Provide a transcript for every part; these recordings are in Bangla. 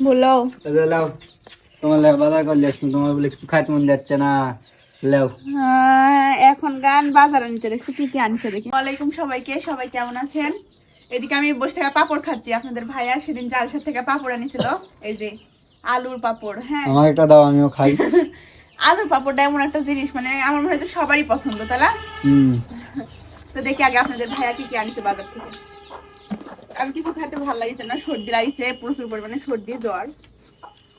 বলো। লাও। তোমার লাগে বাজার করলে তোমার বলে কিছু খাইতে মন যাচ্ছে না। লাও। এখন গান বাজার আনতে রেখেছি কি কি আনছে দেখি। ওয়ালাইকুম সবাইকে সবাই কেমন আছেন? এদিকে আমি বসে থেকে পাপড় খাচ্ছি আপনাদের ভাইয়া সেদিন জালসার থেকে পাপড় আনিছিল এই যে আলুর পাপড় হ্যাঁ। আমার একটা দাও আমিও খাই। আলুর পাপড়টা এমন একটা জিনিস মানে আমার মনে হয় যে সবারই পছন্দ হুম। তো দেখি আগে আপনাদের ভাইয়া কি কি আনিছে বাজার থেকে। আমি কিছু খাইতে ভালো লাগছে না সর্দি লাগিছে প্রচুর পরিমাণে সর্দি জ্বর।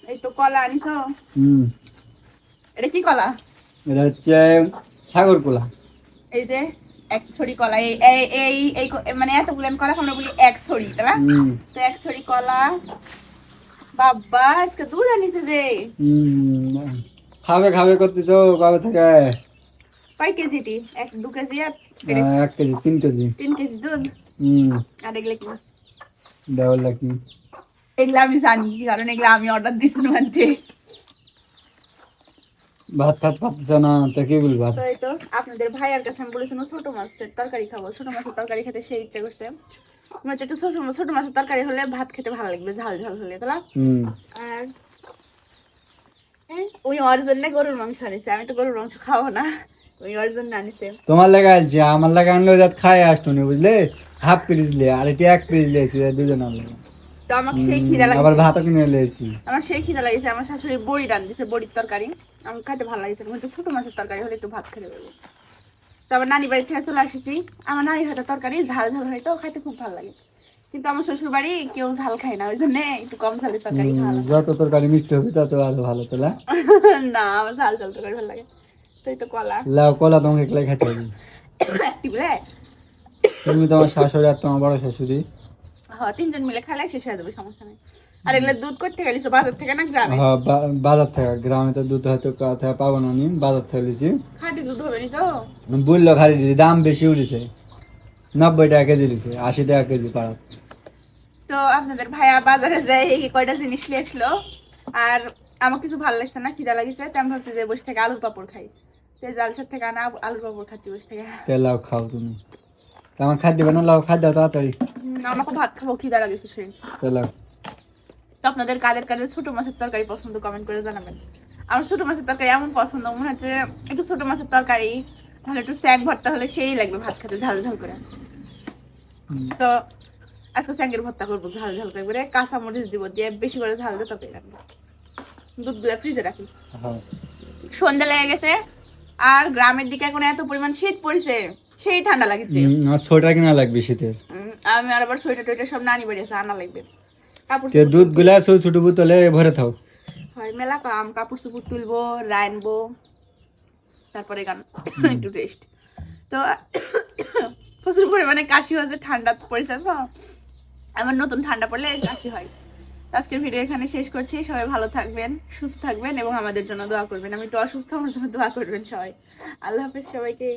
এই তো কলা আনিছ? হুম। এটা কি কলা? এটা হচ্ছে সাগর কলা। এই যে এক ছড়ি কলা এই এই- এই মানে এতগুলো আমি কলা আমরা বলি এক ছড়ি তাই না? তো এক ছড়ি কলা। বাবা আজকে দুধ আনিছে যে। খাবে খাবে করতেছ কবে থেকে? কয় কেজিটি এক দু কেজি আর এক কেজি তিন কেজি। তিন কেজি দুধ? হুম। আর এগুলো কি? এগুলো আমি জানি কারণ এগুলো আমি অর্ডার দিয়েছিলাম আনতে ভাত পাচ্ছ না? তা কি বলব? তো এই তো আপনাদের ভাইয়ার কাছে আমি বলেছিলাম ছোট মাছের তরকারি খাব ছোট মাছের তরকারি খেতে সেই ইচ্ছা করছে। আমার একটু ছোট ছোট মাছের তরকারি হলে ভাত খেতে ভালো লাগবে ঝাল ঝাল হলে। তাই? হুম। আর ওই ওর জন্য গরুর মাংস আনিছে আমি তো গরুর মাংস খাব না। তোমার লাগে আনছি আমার লাগে আনলে যাত খাই আসতো না বুঝলে? হাফ পিরিজ লে আর এটি এক পিরিজ লেছি দুজন আনলে তো আমাকে সেই খিদা আবার ভাতও কিনে লেছি আমার সেই খিদা লাগিছে আমার শাশুড়ি বড়ি রান দিছে বড়ির তরকারি। আমার খাইতে ভালো লাগছে ছোট মাছের তরকারি হলে একটু ভাত খেতে পারব। তো আমার নানি বাড়ি থেকে চলে আসছি। আমার নানি হাতে তরকারি ঝাল ঝাল হয় তো খাইতে খুব ভালো লাগে। কিন্তু আমার শ্বশুর বাড়ি কেউ ঝাল খায় না ওই জন্য একটু কম ঝালের তরকারি খাওয়া যত তরকারি মিষ্টি হবে তত আরও ভালো তোলা না আমার ঝাল ঝাল তরকারি ভালো লাগে। তো তো কলা। লাও কলা তোমাকে একলাই খেতে হবে। একটি বলে? তুমি তোমার শাশুড়ি আর তোমার বড় শাশুড়ি। হ্যাঁ তিনজন মিলে খেলে শেষ হয়ে যাবে সমস্যা নেই। আর এগুলো দুধ করতে গেলিস বাজার থেকে না গ্রামে? হ্যাঁ, বাজার থেকে গ্রামে তো দুধ হয়তো কোথাও পাবো না বাজার থেকে লিছি খাঁটি দুধ হবে নি তো? বলল খালি দাম বেশি উঠেছে। নব্বই টাকা কেজি লিছে আশি টাকা কেজি পাড়া তো আপনাদের ভাইয়া বাজারে কয়টা জিনিস নিয়ে আসলো। আর আমার কিছু ভালো লাগছে না খিদা লাগিছে তো আমি ভাবছি যে বসে থেকে আলুর পাপড় খাই। তো জালসার থেকে আনা আলুর পাপড় খাচ্ছি বসে থেকে। তেল লাও খাও তুমি। আমার খাদ্য বানো লাও খাদ্য তাড়াতাড়ি। আমাকে ভাত খাব খিদা লাগেছে সেই তেল লাও তো আপনাদের কাদের কাদের ছোট মাছের তরকারি পছন্দ কমেন্ট করে জানাবেন। আমার ছোট মাছের তরকারি এমন পছন্দ মনে হচ্ছে একটু ছোট মাছের তরকারি তাহলে একটু স্যাং ভর্তা হলে সেই লাগবে ভাত খেতে ঝাল ঝাল করে। তো আজকে স্যাঙ্গের ভর্তা করব ঝাল ঝাল করে কাঁচা মরিচ দিব দিয়ে বেশি করে ঝাল দিয়ে তরকারি রাখব। দুধ ফ্রিজে রাখি। হ্যাঁ। সন্ধ্যা লেগে গেছে আর গ্রামের দিকে এখন এত পরিমাণ শীত পড়েছে সেই ঠান্ডা লাগছে। আমার সোয়েটার কিনা লাগবে শীতের? আমি আর আবার সোয়েটার টোয়েটার সব নানি বাড়ি আছে আনা লাগবে। কাপড় তে দুধগুলা ছোট ছোট বোতলে ভরে থাও। হয় মেলা কাম কাপড় চোপড় তুলবো রাইনবো তারপরে গান একটু রেস্ট তো প্রচুর পরিমাণে কাশি হয়েছে ঠান্ডা পড়েছে তো আমার নতুন ঠান্ডা পড়লে কাশি হয়। আজকের ভিডিও এখানে শেষ করছি। সবাই ভালো থাকবেন, সুস্থ থাকবেন এবং আমাদের জন্য দোয়া করবেন। আমি একটু অসুস্থ, আমার জন্য দোয়া করবেন সবাই। আল্লাহ হাফিজ সবাইকে